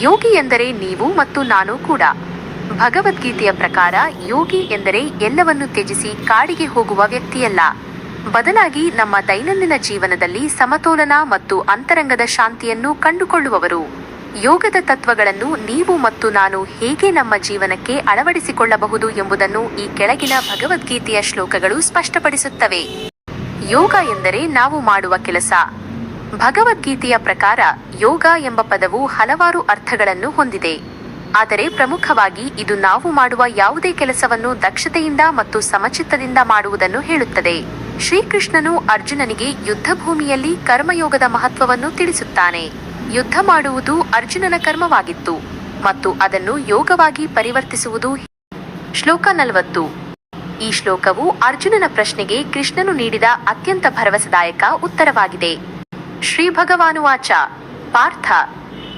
ಯೋಗಿ ಎಂದರೆ ನೀವು ಮತ್ತು ನಾನು ಕೂಡ. ಭಗವದ್ಗೀತೆಯ ಪ್ರಕಾರ ಯೋಗಿ ಎಂದರೆ ಎಲ್ಲವನ್ನು ತ್ಯಜಿಸಿ ಕಾಡಿಗೆ ಹೋಗುವ ವ್ಯಕ್ತಿಯಲ್ಲ. ಬದಲಾಗಿ ನಮ್ಮ ದೈನಂದಿನ ಜೀವನದಲ್ಲಿ ಸಮತೋಲನ ಮತ್ತು ಅಂತರಂಗದ ಶಾಂತಿಯನ್ನು ಕಂಡುಕೊಳ್ಳುವವರು. ಯೋಗದ ತತ್ವಗಳನ್ನು ನೀವು ಮತ್ತು ನಾನು ಹೇಗೆ ನಮ್ಮ ಜೀವನಕ್ಕೆ ಅಳವಡಿಸಿಕೊಳ್ಳಬಹುದು ಎಂಬುದನ್ನು ಈ ಕೆಳಗಿನ ಭಗವದ್ಗೀತೆಯ ಶ್ಲೋಕಗಳು ಸ್ಪಷ್ಟಪಡಿಸುತ್ತವೆ. ಯೋಗ ಎಂದರೆ ನಾವು ಮಾಡುವ ಕೆಲಸ. ಭಗವದ್ಗೀತೆಯ ಪ್ರಕಾರ ಯೋಗ ಎಂಬ ಪದವು ಹಲವಾರು ಅರ್ಥಗಳನ್ನು ಹೊಂದಿದೆ. ಆದರೆ ಪ್ರಮುಖವಾಗಿ ಇದು ನಾವು ಮಾಡುವ ಯಾವುದೇ ಕೆಲಸವನ್ನು ದಕ್ಷತೆಯಿಂದ ಮತ್ತು ಸಮಚಿತ್ತದಿಂದ ಮಾಡುವುದನ್ನು ಹೇಳುತ್ತದೆ. ಶ್ರೀಕೃಷ್ಣನು ಅರ್ಜುನನಿಗೆ ಯುದ್ಧಭೂಮಿಯಲ್ಲಿ ಕರ್ಮಯೋಗದ ಮಹತ್ವವನ್ನು ತಿಳಿಸುತ್ತಾನೆ. ಯುದ್ಧ ಮಾಡುವುದು ಅರ್ಜುನನ ಕರ್ಮವಾಗಿತ್ತು ಮತ್ತು ಅದನ್ನು ಯೋಗವಾಗಿ ಪರಿವರ್ತಿಸುವುದು ಶ್ಲೋಕ ನಲವತ್ತು. ಈ ಶ್ಲೋಕವು ಅರ್ಜುನನ ಪ್ರಶ್ನೆಗೆ ಕೃಷ್ಣನು ನೀಡಿದ ಅತ್ಯಂತ ಭರವಸೆದಾಯಕ ಉತ್ತರವಾಗಿದೆ. ಶ್ರೀ ಭಗವಾನುವಾಚ ಪಾರ್ಥ,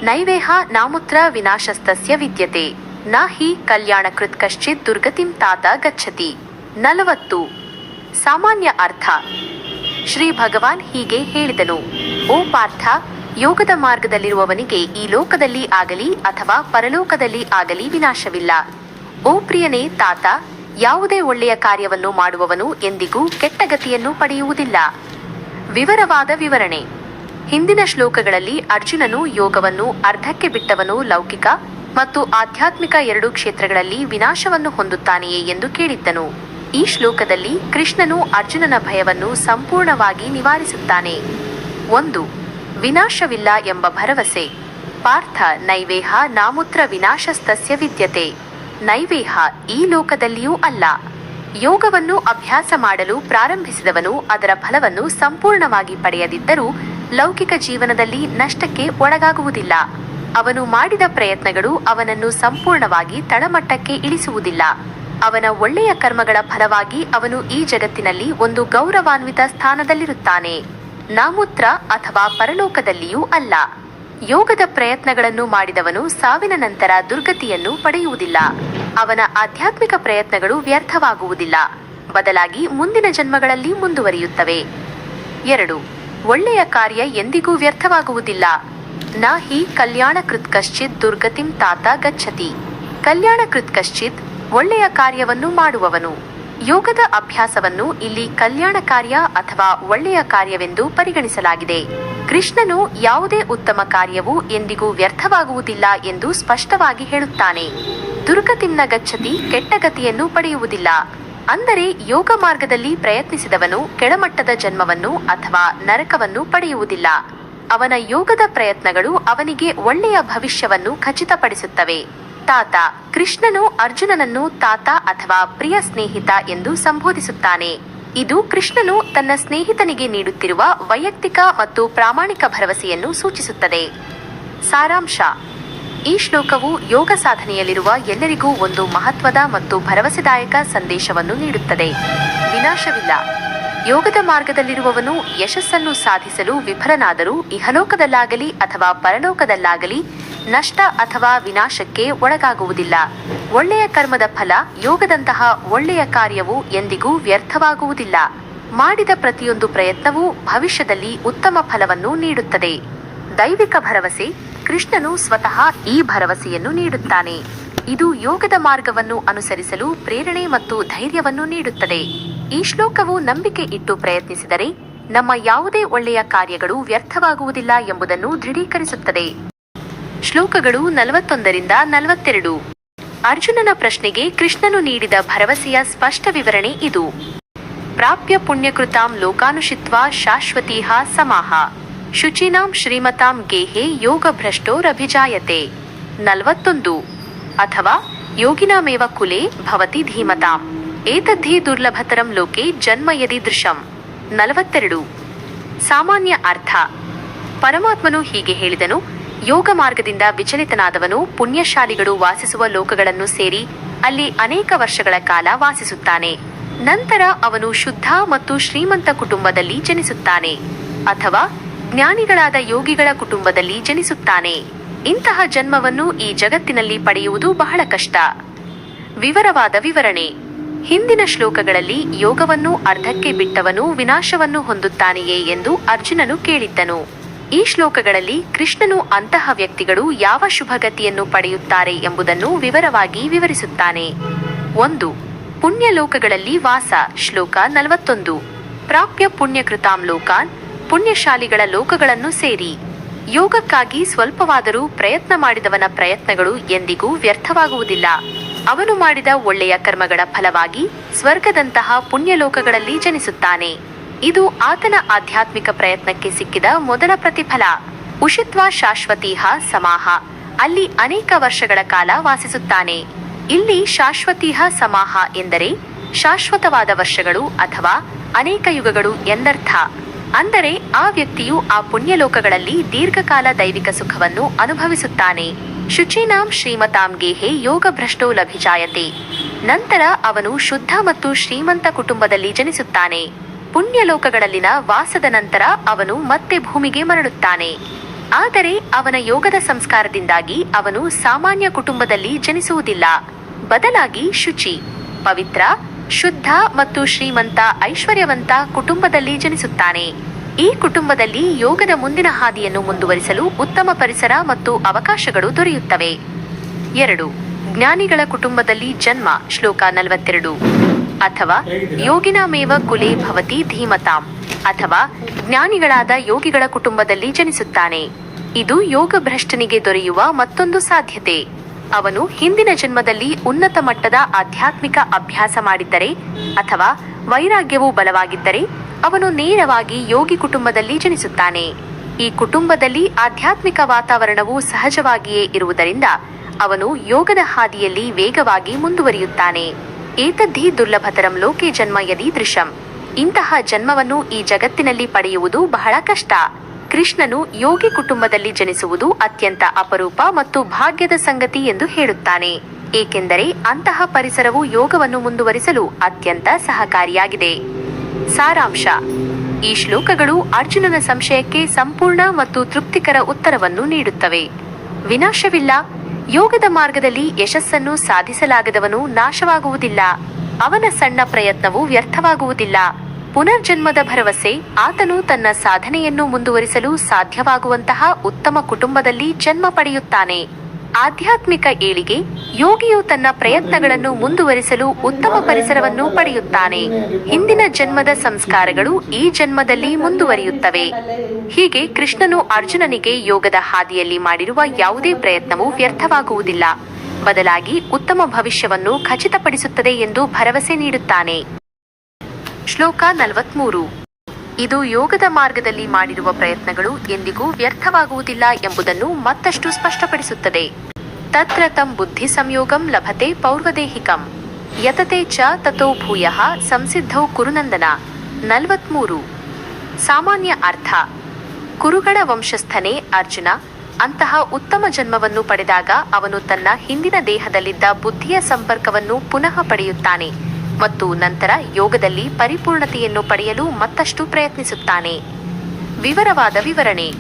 ನೈವೇಹ ನಾಮುತ್ರ ವಿನಾಶಸ್ತಸ್ಯ ವಿದ್ಯತೆ. ನ ಹಿ ಕಲ್ಯಾಣಕೃತ್ ಕಶ್ಚಿತ್ ದುರ್ಗತಿಂ ತಾತ ಗಚ್ಚತಿ. ನಲವತ್ತು. ಸಾಮಾನ್ಯ ಅರ್ಥ. ಶ್ರೀ ಭಗವಾನ್ ಹೀಗೆ ಹೇಳಿದನು. ಓ ಪಾರ್ಥ, ಯೋಗದ ಮಾರ್ಗದಲ್ಲಿರುವವನಿಗೆ ಈ ಲೋಕದಲ್ಲಿ ಆಗಲಿ ಅಥವಾ ಪರಲೋಕದಲ್ಲಿ ಆಗಲಿ ವಿನಾಶವಿಲ್ಲ. ಓ ಪ್ರಿಯನೇ ತಾತ, ಯಾವುದೇ ಒಳ್ಳೆಯ ಕಾರ್ಯವನ್ನು ಮಾಡುವವನು ಎಂದಿಗೂ ಕೆಟ್ಟ ಗತಿಯನ್ನು ಪಡೆಯುವುದಿಲ್ಲ. ವಿವರವಾದ ವಿವರಣೆ. ಹಿಂದಿನ ಶ್ಲೋಕಗಳಲ್ಲಿ ಅರ್ಜುನನು ಯೋಗವನ್ನು ಅರ್ಧಕ್ಕೆ ಬಿಟ್ಟವನು ಲೌಕಿಕ ಮತ್ತು ಆಧ್ಯಾತ್ಮಿಕ ಎರಡೂ ಕ್ಷೇತ್ರಗಳಲ್ಲಿ ವಿನಾಶವನ್ನು ಹೊಂದುತ್ತಾನೆಯೇ ಎಂದು ಕೇಳಿದ್ದನು. ಈ ಶ್ಲೋಕದಲ್ಲಿ ಕೃಷ್ಣನು ಅರ್ಜುನನ ಭಯವನ್ನು ಸಂಪೂರ್ಣವಾಗಿ ನಿವಾರಿಸುತ್ತಾನೆ. ಒಂದು, ವಿನಾಶವಿಲ್ಲ ಎಂಬ ಭರವಸೆ. ಪಾರ್ಥ, ನೈವೇಹ ನಾಮುತ್ರ ವಿನಾಶಸ್ತಸ್ಯ ವಿದ್ಯತೆ. ನೈವೇಹ ಈ ಲೋಕದಲ್ಲಿಯೂ ಅಲ್ಲ. ಯೋಗವನ್ನು ಅಭ್ಯಾಸ ಮಾಡಲು ಪ್ರಾರಂಭಿಸಿದವನು ಅದರ ಫಲವನ್ನು ಸಂಪೂರ್ಣವಾಗಿ ಪಡೆಯದಿದ್ದರೂ ಲೌಕಿಕ ಜೀವನದಲ್ಲಿ ನಷ್ಟಕ್ಕೆ ಒಳಗಾಗುವುದಿಲ್ಲ. ಅವನು ಮಾಡಿದ ಪ್ರಯತ್ನಗಳು ಅವನನ್ನು ಸಂಪೂರ್ಣವಾಗಿ ತಳಮಟ್ಟಕ್ಕೆ ಇಳಿಸುವುದಿಲ್ಲ. ಅವನ ಒಳ್ಳೆಯ ಕರ್ಮಗಳ ಫಲವಾಗಿ ಅವನು ಈ ಜಗತ್ತಿನಲ್ಲಿ ಒಂದು ಗೌರವಾನ್ವಿತ ಸ್ಥಾನದಲ್ಲಿರುತ್ತಾನೆ. ನಾಮೂತ್ರ ಅಥವಾ ಪರಲೋಕದಲ್ಲಿಯೂ ಅಲ್ಲ. ಯೋಗದ ಪ್ರಯತ್ನಗಳನ್ನು ಮಾಡಿದವನು ಸಾವಿನ ನಂತರ ದುರ್ಗತಿಯನ್ನು ಪಡೆಯುವುದಿಲ್ಲ. ಅವನ ಆಧ್ಯಾತ್ಮಿಕ ಪ್ರಯತ್ನಗಳು ವ್ಯರ್ಥವಾಗುವುದಿಲ್ಲ. ಬದಲಾಗಿ ಮುಂದಿನ ಜನ್ಮಗಳಲ್ಲಿ ಮುಂದುವರಿಯುತ್ತವೆ. ಎರಡು. ಒಳ್ಳೆಯ ಕಾರ್ಯ ಎಂದಿಗೂ ವ್ಯರ್ಥವಾಗುವುದಿಲ್ಲ. ನ ಹಿ ಕಲ್ಯಾಣ ಕೃತ್ ಕಶ್ಚಿತ್ ದುರ್ಗತಿಂ ತಾತ ಗಚ್ಚತಿ. ಕಲ್ಯಾಣ ಕೃತ್ ಕಶ್ಚಿತ್ ಒಳ್ಳೆಯ ಕಾರ್ಯವನ್ನು ಮಾಡುವವನು. ಯೋಗದ ಅಭ್ಯಾಸವನ್ನು ಇಲ್ಲಿ ಕಲ್ಯಾಣ ಕಾರ್ಯ ಅಥವಾ ಒಳ್ಳೆಯ ಕಾರ್ಯವೆಂದು ಪರಿಗಣಿಸಲಾಗಿದೆ. ಕೃಷ್ಣನು ಯಾವುದೇ ಉತ್ತಮ ಕಾರ್ಯವು ಎಂದಿಗೂ ವ್ಯರ್ಥವಾಗುವುದಿಲ್ಲ ಎಂದು ಸ್ಪಷ್ಟವಾಗಿ ಹೇಳುತ್ತಾನೆ. ದುರ್ಗತಿಂನ ಗಚ್ಚತಿ ಕೆಟ್ಟ ಗತಿಯನ್ನು ಪಡೆಯುವುದಿಲ್ಲ. ಅಂದರೆ ಯೋಗ ಮಾರ್ಗದಲ್ಲಿ ಪ್ರಯತ್ನಿಸಿದವನು ಕೆಳಮಟ್ಟದ ಜನ್ಮವನ್ನು ಅಥವಾ ನರಕವನ್ನು ಪಡೆಯುವುದಿಲ್ಲ. ಅವನ ಯೋಗದ ಪ್ರಯತ್ನಗಳು ಅವನಿಗೆ ಒಳ್ಳೆಯ ಭವಿಷ್ಯವನ್ನು ಖಚಿತಪಡಿಸುತ್ತವೆ. ತಾತ, ಕೃಷ್ಣನು ಅರ್ಜುನನನ್ನು ತಾತ ಅಥವಾ ಪ್ರಿಯ ಸ್ನೇಹಿತ ಎಂದು ಸಂಬೋಧಿಸುತ್ತಾನೆ. ಇದು ಕೃಷ್ಣನು ತನ್ನ ಸ್ನೇಹಿತನಿಗೆ ನೀಡುತ್ತಿರುವ ವೈಯಕ್ತಿಕ ಮತ್ತು ಪ್ರಾಮಾಣಿಕ ಭರವಸೆಯನ್ನು ಸೂಚಿಸುತ್ತದೆ. ಸಾರಾಂಶ ಈ ಶ್ಲೋಕವು ಯೋಗ ಸಾಧನೆಯಲ್ಲಿರುವ ಎಲ್ಲರಿಗೂ ಒಂದು ಮಹತ್ವದ ಮತ್ತು ಭರವಸೆದಾಯಕ ಸಂದೇಶವನ್ನು ನೀಡುತ್ತದೆ. ವಿನಾಶವಿಲ್ಲ. ಯೋಗದ ಮಾರ್ಗದಲ್ಲಿರುವವನು ಯಶಸ್ಸನ್ನು ಸಾಧಿಸಲು ವಿಫಲನಾದರೂ ಇಹಲೋಕದಲ್ಲಾಗಲಿ ಅಥವಾ ಪರಲೋಕದಲ್ಲಾಗಲಿ ನಷ್ಟ ಅಥವಾ ವಿನಾಶಕ್ಕೆ ಒಳಗಾಗುವುದಿಲ್ಲ. ಒಳ್ಳೆಯ ಕರ್ಮದ ಫಲ ಯೋಗದಂತಹ ಒಳ್ಳೆಯ ಕಾರ್ಯವು ಎಂದಿಗೂ ವ್ಯರ್ಥವಾಗುವುದಿಲ್ಲ. ಮಾಡಿದ ಪ್ರತಿಯೊಂದು ಪ್ರಯತ್ನವೂ ಭವಿಷ್ಯದಲ್ಲಿ ಉತ್ತಮ ಫಲವನ್ನು ನೀಡುತ್ತದೆ. ದೈವಿಕ ಭರವಸೆ ಕೃಷ್ಣನು ಸ್ವತಃ ಈ ಭರವಸೆಯನ್ನು ನೀಡುತ್ತಾನೆ. ಇದು ಯೋಗದ ಮಾರ್ಗವನ್ನು ಅನುಸರಿಸಲು ಪ್ರೇರಣೆ ಮತ್ತು ಧೈರ್ಯವನ್ನು ನೀಡುತ್ತದೆ. ಈ ಶ್ಲೋಕವು ನಂಬಿಕೆ ಇಟ್ಟು ಪ್ರಯತ್ನಿಸಿದರೆ ನಮ್ಮ ಯಾವುದೇ ಒಳ್ಳೆಯ ಕಾರ್ಯಗಳು ವ್ಯರ್ಥವಾಗುವುದಿಲ್ಲ ಎಂಬುದನ್ನು ದೃಢೀಕರಿಸುತ್ತದೆ. ಶ್ಲೋಕಗಳು ನಲವತ್ತೊಂದರಿಂದ ನಲವತ್ತೆರಡು. ಅರ್ಜುನನ ಪ್ರಶ್ನೆಗೆ ಕೃಷ್ಣನು ನೀಡಿದ ಭರವಸೆಯ ಸ್ಪಷ್ಟ ವಿವರಣೆ ಇದು. ಪ್ರಾಪ್ಯ ಪುಣ್ಯಕೃತಾಂ ಲೋಕಾನುಷಿತ್ವ ಶಾಶ್ವತೀಹ ಸಮಾಹ. ಶುಚಿನಾಂ ಶ್ರೀಮತಾಂ ಗೇಹೆ ಯೋಗ ಭ್ರಷ್ಟೋರಭಿಜಾಯತೆ ನಲವತ್ತೊಂದು. ಅಥವಾ ಯೋಗಿನಾಮೇವ ಕುಲೆ ಭವತಿ ಧೀಮತಾಂ. ಏತದ್ಧಿ ದುರ್ಲಭತರಂ ಲೋಕೆ ಜನ್ಮ ಯದಿ ದೃಶಂ. ನಲವತ್ತೆರಡು. ಸಾಮಾನ್ಯ ಅರ್ಥ. ಪರಮಾತ್ಮನು ಹೀಗೆ ಹೇಳಿದನು, ಯೋಗ ಮಾರ್ಗದಿಂದ ವಿಚಲಿತನಾದವನು ಪುಣ್ಯಶಾಲಿಗಳು ವಾಸಿಸುವ ಲೋಕಗಳನ್ನು ಸೇರಿ ಅಲ್ಲಿ ಅನೇಕ ವರ್ಷಗಳ ಕಾಲ ವಾಸಿಸುತ್ತಾನೆ. ನಂತರ ಅವನು ಶುದ್ಧ ಮತ್ತು ಶ್ರೀಮಂತ ಕುಟುಂಬದಲ್ಲಿ ಜನಿಸುತ್ತಾನೆ. ಅಥವಾ ಜ್ಞಾನಿಗಳಾದ ಯೋಗಿಗಳ ಕುಟುಂಬದಲ್ಲಿ ಜನಿಸುತ್ತಾನೆ. ಇಂತಹ ಜನ್ಮವನ್ನು ಈ ಜಗತ್ತಿನಲ್ಲಿ ಪಡೆಯುವುದು ಬಹಳ ಕಷ್ಟ. ವಿವರವಾದ ವಿವರಣೆ. ಹಿಂದಿನ ಶ್ಲೋಕಗಳಲ್ಲಿ ಯೋಗವನ್ನು ಅರ್ಧಕ್ಕೆ ಬಿಟ್ಟವನು ವಿನಾಶವನ್ನು ಹೊಂದುತ್ತಾನೆಯೇ ಎಂದು ಅರ್ಜುನನು ಕೇಳಿದ್ದನು. ಈ ಶ್ಲೋಕಗಳಲ್ಲಿ ಕೃಷ್ಣನು ಅಂತಹ ವ್ಯಕ್ತಿಗಳು ಯಾವ ಶುಭಗತಿಯನ್ನು ಪಡೆಯುತ್ತಾರೆ ಎಂಬುದನ್ನು ವಿವರವಾಗಿ ವಿವರಿಸುತ್ತಾನೆ. ಒಂದು. ಪುಣ್ಯಲೋಕಗಳಲ್ಲಿ ವಾಸ, ಶ್ಲೋಕ ನಲವತ್ತೊಂದು. ಪ್ರಾಪ್ಯ ಪುಣ್ಯಕೃತಾಂ ಲೋಕಾನ್ ಪುಣ್ಯಶಾಲಿಗಳ ಲೋಕಗಳನ್ನು ಸೇರಿ. ಯೋಗಕ್ಕಾಗಿ ಸ್ವಲ್ಪವಾದರೂ ಪ್ರಯತ್ನ ಮಾಡಿದವನ ಪ್ರಯತ್ನಗಳು ಎಂದಿಗೂ ವ್ಯರ್ಥವಾಗುವುದಿಲ್ಲ. ಅವನು ಮಾಡಿದ ಒಳ್ಳೆಯ ಕರ್ಮಗಳ ಫಲವಾಗಿ ಸ್ವರ್ಗದಂತಹ ಪುಣ್ಯಲೋಕಗಳಲ್ಲಿ ಜನಿಸುತ್ತಾನೆ. ಇದು ಆತನ ಆಧ್ಯಾತ್ಮಿಕ ಪ್ರಯತ್ನಕ್ಕೆ ಸಿಕ್ಕಿದ ಮೊದಲ ಪ್ರತಿಫಲ. ಉಷಿತ್ವ ಶಾಶ್ವತೀಹ ಸಮಾಹ. ಅಲ್ಲಿ ಅನೇಕ ವರ್ಷಗಳ ಕಾಲ ವಾಸಿಸುತ್ತಾನೆ. ಇಲ್ಲಿ ಶಾಶ್ವತೀಹ ಸಮಾಹ ಎಂದರೆ ಶಾಶ್ವತವಾದ ವರ್ಷಗಳು ಅಥವಾ ಅನೇಕ ಯುಗಗಳು ಎಂದರ್ಥ. ಅಂದರೆ ಆ ವ್ಯಕ್ತಿಯು ಆ ಪುಣ್ಯಲೋಕಗಳಲ್ಲಿ ದೀರ್ಘಕಾಲ ದೈವಿಕ ಸುಖವನ್ನು ಅನುಭವಿಸುತ್ತಾನೆ. ಶುಚೀನಾಂ ಶ್ರೀಮತಾಂ ಯೋಗ ಭ್ರಷ್ಟೋ ಲಭಿಜಾಯತೆ. ನಂತರ ಅವನು ಶುದ್ಧ ಮತ್ತು ಶ್ರೀಮಂತ ಕುಟುಂಬದಲ್ಲಿ ಜನಿಸುತ್ತಾನೆ. ಪುಣ್ಯಲೋಕಗಳಲ್ಲಿನ ವಾಸದ ನಂತರ ಅವನು ಮತ್ತೆ ಭೂಮಿಗೆ ಮರಳುತ್ತಾನೆ. ಆದರೆ ಅವನ ಯೋಗದ ಸಂಸ್ಕಾರದಿಂದಾಗಿ ಅವನು ಸಾಮಾನ್ಯ ಕುಟುಂಬದಲ್ಲಿ ಜನಿಸುವುದಿಲ್ಲ. ಬದಲಾಗಿ ಶುಚಿ, ಪವಿತ್ರ ಶುದ್ಧ ಮತ್ತು ಶ್ರೀಮಂತ, ಐಶ್ವರ್ಯವಂತ ಕುಟುಂಬದಲ್ಲಿ ಜನಿಸುತ್ತಾನೆ. ಈ ಕುಟುಂಬದಲ್ಲಿ ಯೋಗದ ಮುಂದಿನ ಹಾದಿಯನ್ನು ಮುಂದುವರಿಸಲು ಉತ್ತಮ ಪರಿಸರ ಮತ್ತು ಅವಕಾಶಗಳು ದೊರೆಯುತ್ತವೆ. ಎರಡು, ಜ್ಞಾನಿಗಳ ಕುಟುಂಬದಲ್ಲಿ ಜನ್ಮ, ಶ್ಲೋಕ ನಲವತ್ತೆರಡು. ಅಥವಾ, ಯೋಗಿನಾಮೇವ ಕುಲೆ ಭವತಿ ಧೀಮತಾಂ. ಅಥವಾ, ಜ್ಞಾನಿಗಳಾದ ಯೋಗಿಗಳ ಕುಟುಂಬದಲ್ಲಿ ಜನಿಸುತ್ತಾನೆ. ಇದು ಯೋಗ ಭ್ರಷ್ಟನಿಗೆ ದೊರೆಯುವ ಮತ್ತೊಂದು ಸಾಧ್ಯತೆ. ಅವನು ಹಿಂದಿನ ಜನ್ಮದಲ್ಲಿ ಉನ್ನತ ಮಟ್ಟದ ಆಧ್ಯಾತ್ಮಿಕ ಅಭ್ಯಾಸ ಮಾಡಿದ್ದರೆ ಅಥವಾ ವೈರಾಗ್ಯವು ಬಲವಾಗಿದ್ದರೆ ಅವನು ನೇರವಾಗಿ ಯೋಗಿ ಕುಟುಂಬದಲ್ಲಿ ಜನಿಸುತ್ತಾನೆ. ಈ ಕುಟುಂಬದಲ್ಲಿ ಆಧ್ಯಾತ್ಮಿಕ ವಾತಾವರಣವು ಸಹಜವಾಗಿಯೇ ಇರುವುದರಿಂದ ಅವನು ಯೋಗದ ಹಾದಿಯಲ್ಲಿ ವೇಗವಾಗಿ ಮುಂದುವರಿಯುತ್ತಾನೆ. ಏತದ್ಧಿ ದುರ್ಲಭತರಂ ಲೋಕೆ ಜನ್ಮ ಯದೀದೃಶಂ. ಇಂತಹ ಜನ್ಮವನ್ನು ಈ ಜಗತ್ತಿನಲ್ಲಿ ಪಡೆಯುವುದು ಬಹಳ ಕಷ್ಟ. ಕೃಷ್ಣನು ಯೋಗಿ ಕುಟುಂಬದಲ್ಲಿ ಜನಿಸುವುದು ಅತ್ಯಂತ ಅಪರೂಪ ಮತ್ತು ಭಾಗ್ಯದ ಸಂಗತಿ ಎಂದು ಹೇಳುತ್ತಾನೆ. ಏಕೆಂದರೆ ಅಂತಹ ಪರಿಸರವು ಯೋಗವನ್ನು ಮುಂದುವರಿಸಲು ಅತ್ಯಂತ ಸಹಕಾರಿಯಾಗಿದೆ. ಸಾರಾಂಶ. ಈ ಶ್ಲೋಕಗಳು ಅರ್ಜುನನ ಸಂಶಯಕ್ಕೆ ಸಂಪೂರ್ಣ ಮತ್ತು ತೃಪ್ತಿಕರ ಉತ್ತರವನ್ನು ನೀಡುತ್ತವೆ. ವಿನಾಶವಿಲ್ಲ. ಯೋಗದ ಮಾರ್ಗದಲ್ಲಿ ಯಶಸ್ಸನ್ನು ಸಾಧಿಸಲಾಗದವನು ನಾಶವಾಗುವುದಿಲ್ಲ. ಅವನ ಸಣ್ಣ ಪ್ರಯತ್ನವು ವ್ಯರ್ಥವಾಗುವುದಿಲ್ಲ. ಪುನರ್ಜನ್ಮದ ಭರವಸೆ, ಆತನು ತನ್ನ ಸಾಧನೆಯನ್ನು ಮುಂದುವರಿಸಲು ಸಾಧ್ಯವಾಗುವಂತಹ ಉತ್ತಮ ಕುಟುಂಬದಲ್ಲಿ ಜನ್ಮ ಪಡೆಯುತ್ತಾನೆ. ಆಧ್ಯಾತ್ಮಿಕ ಏಳಿಗೆ, ಯೋಗಿಯು ತನ್ನ ಪ್ರಯತ್ನಗಳನ್ನು ಮುಂದುವರಿಸಲು ಉತ್ತಮ ಪರಿಸರವನ್ನು ಪಡೆಯುತ್ತಾನೆ. ಹಿಂದಿನ ಜನ್ಮದ ಸಂಸ್ಕಾರಗಳು ಈ ಜನ್ಮದಲ್ಲಿ ಮುಂದುವರಿಯುತ್ತವೆ. ಹೀಗೆ ಕೃಷ್ಣನು ಅರ್ಜುನನಿಗೆ ಯೋಗದ ಹಾದಿಯಲ್ಲಿ ಮಾಡಿರುವ ಯಾವುದೇ ಪ್ರಯತ್ನವೂ ವ್ಯರ್ಥವಾಗುವುದಿಲ್ಲ. ಬದಲಾಗಿ ಉತ್ತಮ ಭವಿಷ್ಯವನ್ನು ಖಚಿತಪಡಿಸುತ್ತದೆ ಎಂದು ಭರವಸೆ ನೀಡುತ್ತಾನೆ. ಶ್ಲೋಕ ನಲವತ್ಮೂರು. ಇದು ಯೋಗದ ಮಾರ್ಗದಲ್ಲಿ ಮಾಡಿರುವ ಪ್ರಯತ್ನಗಳು ಎಂದಿಗೂ ವ್ಯರ್ಥವಾಗುವುದಿಲ್ಲ ಎಂಬುದನ್ನು ಮತ್ತಷ್ಟು ಸ್ಪಷ್ಟಪಡಿಸುತ್ತದೆ. ತತ್ರ ತಂ ಬುದ್ಧಿ ಸಂಯೋಗಂ ಲಭತೆ ಪೌರ್ವದೇಹಿಕಂ. ಯತತೆ ಚ ತಥೋ ಭೂಯ ಸಂಸಿದ್ಧೌ ಕುರುನಂದನ. ನಲವತ್ಮೂರು. ಸಾಮಾನ್ಯ ಅರ್ಥ. ಕುರುಗಳ ವಂಶಸ್ಥನೇ ಅರ್ಜುನ, ಅಂತಹ ಉತ್ತಮ ಜನ್ಮವನ್ನು ಪಡೆದಾಗ ಅವನು ತನ್ನ ಹಿಂದಿನ ದೇಹದಲ್ಲಿದ್ದ ಬುದ್ಧಿಯ ಸಂಪರ್ಕವನ್ನು ಪುನಃ ಪಡೆಯುತ್ತಾನೆ. ಮತ್ತು ನಂತರ ಯೋಗದಲ್ಲಿ ಪರಿಪೂರ್ಣತೆಯನ್ನು ಪಡೆಯಲು ಮತ್ತಷ್ಟು ಪ್ರಯತ್ನಿಸುತ್ತಾನೆ. ವಿವರವಾದ ವಿವರಣೆ.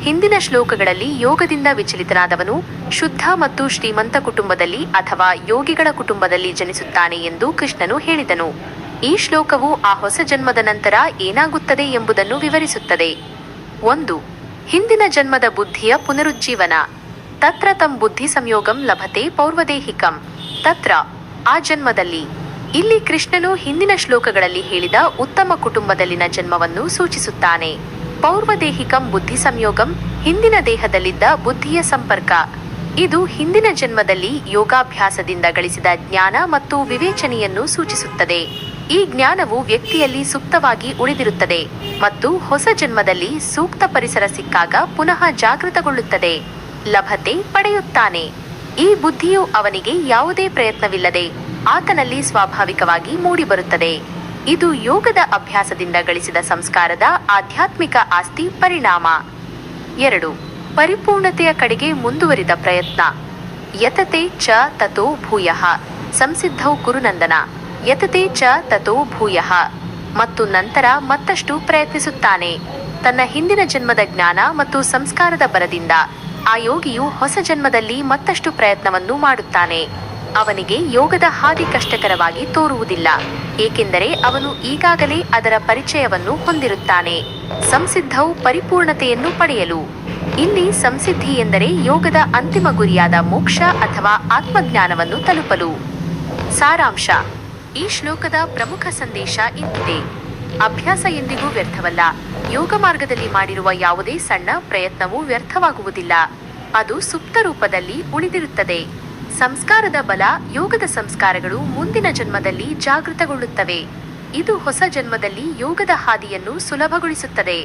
ಹಿಂದಿನ ಶ್ಲೋಕಗಳಲ್ಲಿ ಯೋಗದಿಂದ ವಿಚಲಿತನಾದವನು ಶುದ್ಧ ಮತ್ತು ಶ್ರೀಮಂತ ಕುಟುಂಬದಲ್ಲಿ ಅಥವಾ ಯೋಗಿಗಳ ಕುಟುಂಬದಲ್ಲಿ ಜನಿಸುತ್ತಾನೆ ಎಂದು ಕೃಷ್ಣನು ಹೇಳಿದನು. ಈ ಶ್ಲೋಕವು ಆ ಹೊಸ ಜನ್ಮದ ನಂತರ ಏನಾಗುತ್ತದೆ ಎಂಬುದನ್ನು ವಿವರಿಸುತ್ತದೆ. ಒಂದು, ಹಿಂದಿನ ಜನ್ಮದ ಬುದ್ಧಿಯ ಪುನರುಜ್ಜೀವನ. ತತ್ರ ತಂ ಬುದ್ಧಿ ಸಂಯೋಗಂ ಲಭತೆ ಪೌರ್ವದೇಹಿಕಂ. ತತ್ರ, ಆ ಜನ್ಮದಲ್ಲಿ ಇಲ್ಲಿ ಕೃಷ್ಣನು ಹಿಂದಿನ ಶ್ಲೋಕಗಳಲ್ಲಿ ಹೇಳಿದ ಉತ್ತಮ ಕುಟುಂಬದಲ್ಲಿನ ಜನ್ಮವನ್ನು ಸೂಚಿಸುತ್ತಾನೆ. ಪೌರ್ವದೇಹಿಕಂ ಬುದ್ಧಿ ಸಂಯೋಗಂ, ಹಿಂದಿನ ದೇಹದಲ್ಲಿದ್ದ ಬುದ್ಧಿಯ ಸಂಪರ್ಕ. ಇದು ಹಿಂದಿನ ಜನ್ಮದಲ್ಲಿ ಯೋಗಾಭ್ಯಾಸದಿಂದ ಗಳಿಸಿದ ಜ್ಞಾನ ಮತ್ತು ವಿವೇಚನೆಯನ್ನು ಸೂಚಿಸುತ್ತದೆ. ಈ ಜ್ಞಾನವು ವ್ಯಕ್ತಿಯಲ್ಲಿ ಸುಪ್ತವಾಗಿ ಉಳಿದಿರುತ್ತದೆ ಮತ್ತು ಹೊಸ ಜನ್ಮದಲ್ಲಿ ಸೂಕ್ತ ಪರಿಸರ ಸಿಕ್ಕಾಗ ಪುನಃ ಜಾಗೃತಗೊಳ್ಳುತ್ತದೆ. ಲಭತೆ ಪಡೆಯುತ್ತಾನೆ. ಈ ಬುದ್ಧಿಯು ಅವನಿಗೆ ಯಾವುದೇ ಪ್ರಯತ್ನವಿಲ್ಲದೆ ಆತನಲ್ಲಿ ಸ್ವಾಭಾವಿಕವಾಗಿ ಮೂಡಿಬರುತ್ತದೆ. ಇದು ಯೋಗದ ಅಭ್ಯಾಸದಿಂದ ಗಳಿಸಿದ ಸಂಸ್ಕಾರದ ಆಧ್ಯಾತ್ಮಿಕ ಆಸ್ತಿ ಪರಿಣಾಮ. ಎರಡು, ಪರಿಪೂರ್ಣತೆಯ ಕಡೆಗೆ ಮುಂದುವರಿದ ಪ್ರಯತ್ನ. ಯತತೆ ಚ ತತೋ ಭೂಯಃ. ಸಂಸಿದ್ಧೌ ಗುರುನಂದನ. ಯತತೆ ಚ ತತೋ ಭೂಯಃ. ಮತ್ತು ನಂತರ ಮತ್ತಷ್ಟು ಪ್ರಯತ್ನಿಸುತ್ತಾನೆ. ತನ್ನ ಹಿಂದಿನ ಜನ್ಮದ ಜ್ಞಾನ ಮತ್ತು ಸಂಸ್ಕಾರದ ಬರದಿಂದ ಆ ಯೋಗಿಯು ಹೊಸ ಜನ್ಮದಲ್ಲಿ ಮತ್ತಷ್ಟು ಪ್ರಯತ್ನವನ್ನು ಮಾಡುತ್ತಾನೆ. ಅವನಿಗೆ ಯೋಗದ ಹಾದಿ ಕಷ್ಟಕರವಾಗಿ ತೋರುವುದಿಲ್ಲ, ಏಕೆಂದರೆ ಅವನು ಈಗಾಗಲೇ ಅದರ ಪರಿಚಯವನ್ನು ಹೊಂದಿರುತ್ತಾನೆ. ಸಂಸಿದ್ಧವು ಪರಿಪೂರ್ಣತೆಯನ್ನು ಪಡೆಯಲು. ಇಲ್ಲಿ ಸಂಸಿದ್ಧಿ ಎಂದರೆ ಯೋಗದ ಅಂತಿಮ ಗುರಿಯಾದ ಮೋಕ್ಷ ಅಥವಾ ಆತ್ಮಜ್ಞಾನವನ್ನು ತಲುಪಲು. ಸಾರಾಂಶ, ಈ ಶ್ಲೋಕದ ಪ್ರಮುಖ ಸಂದೇಶ ಇಂತಿದೆ. ಅಭ್ಯಾಸ ಎಂದಿಗೂ ವ್ಯರ್ಥವಲ್ಲ. ಯೋಗ ಮಾರ್ಗದಲ್ಲಿ ಮಾಡಿರುವ ಯಾವುದೇ ಸಣ್ಣ ಪ್ರಯತ್ನವೂ ವ್ಯರ್ಥವಾಗುವುದಿಲ್ಲ. ಅದು ಸುಪ್ತ ರೂಪದಲ್ಲಿ ಉಳಿದಿರುತ್ತದೆ. ಸಂಸ್ಕಾರದ ಬಲ ಯೋಗದ ಸಂಸ್ಕಾರಗಳು ಮುಂದಿನ ಜನ್ಮದಲ್ಲಿ ಜಾಗೃತಗೊಳ್ಳುತ್ತವೆ. ಇದು ಹೊಸ ಜನ್ಮದಲ್ಲಿ ಯೋಗದ ಹಾದಿಯನ್ನು ಸುಲಭಗೊಳಿಸುತ್ತದೆ.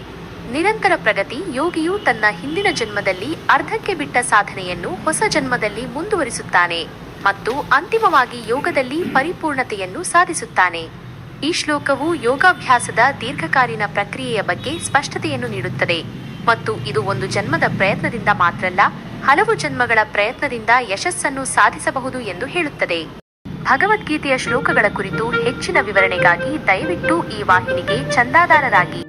ನಿರಂತರ ಪ್ರಗತಿ ಯೋಗಿಯು ತನ್ನ ಹಿಂದಿನ ಜನ್ಮದಲ್ಲಿ ಅರ್ಧಕ್ಕೆ ಬಿಟ್ಟ ಸಾಧನೆಯನ್ನು ಹೊಸ ಜನ್ಮದಲ್ಲಿ ಮುಂದುವರಿಸುತ್ತಾನೆ ಮತ್ತು ಅಂತಿಮವಾಗಿ ಯೋಗದಲ್ಲಿ ಪರಿಪೂರ್ಣತೆಯನ್ನು ಸಾಧಿಸುತ್ತಾನೆ. ಈ ಶ್ಲೋಕವು ಯೋಗಾಭ್ಯಾಸದ ದೀರ್ಘಕಾಲೀನ ಪ್ರಕ್ರಿಯೆಯ ಬಗ್ಗೆ ಸ್ಪಷ್ಟತೆಯನ್ನು ನೀಡುತ್ತದೆ ಮತ್ತು ಇದು ಒಂದು ಜನ್ಮದ ಪ್ರಯತ್ನದಿಂದ ಮಾತ್ರಲ್ಲ ಹಲವು ಜನ್ಮಗಳ ಪ್ರಯತ್ನದಿಂದ ಯಶಸ್ಸನ್ನು ಸಾಧಿಸಬಹುದು ಎಂದು ಹೇಳುತ್ತದೆ. ಭಗವದ್ಗೀತೆಯ ಶ್ಲೋಕಗಳ ಕುರಿತು ಹೆಚ್ಚಿನ ವಿವರಣೆಗಾಗಿ ದಯವಿಟ್ಟು ಈ ವಾಹಿನಿಗೆ ಚಂದಾದಾರರಾಗಿ.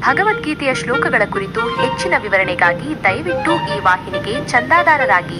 ಭಗವದ್ಗೀತೆಯ ಶ್ಲೋಕಗಳ ಕುರಿತು ಹೆಚ್ಚಿನ ವಿವರಣೆಗಾಗಿ ದಯವಿಟ್ಟು ಈ ವಾಹಿನಿಗೆ ಚಂದಾದಾರರಾಗಿ.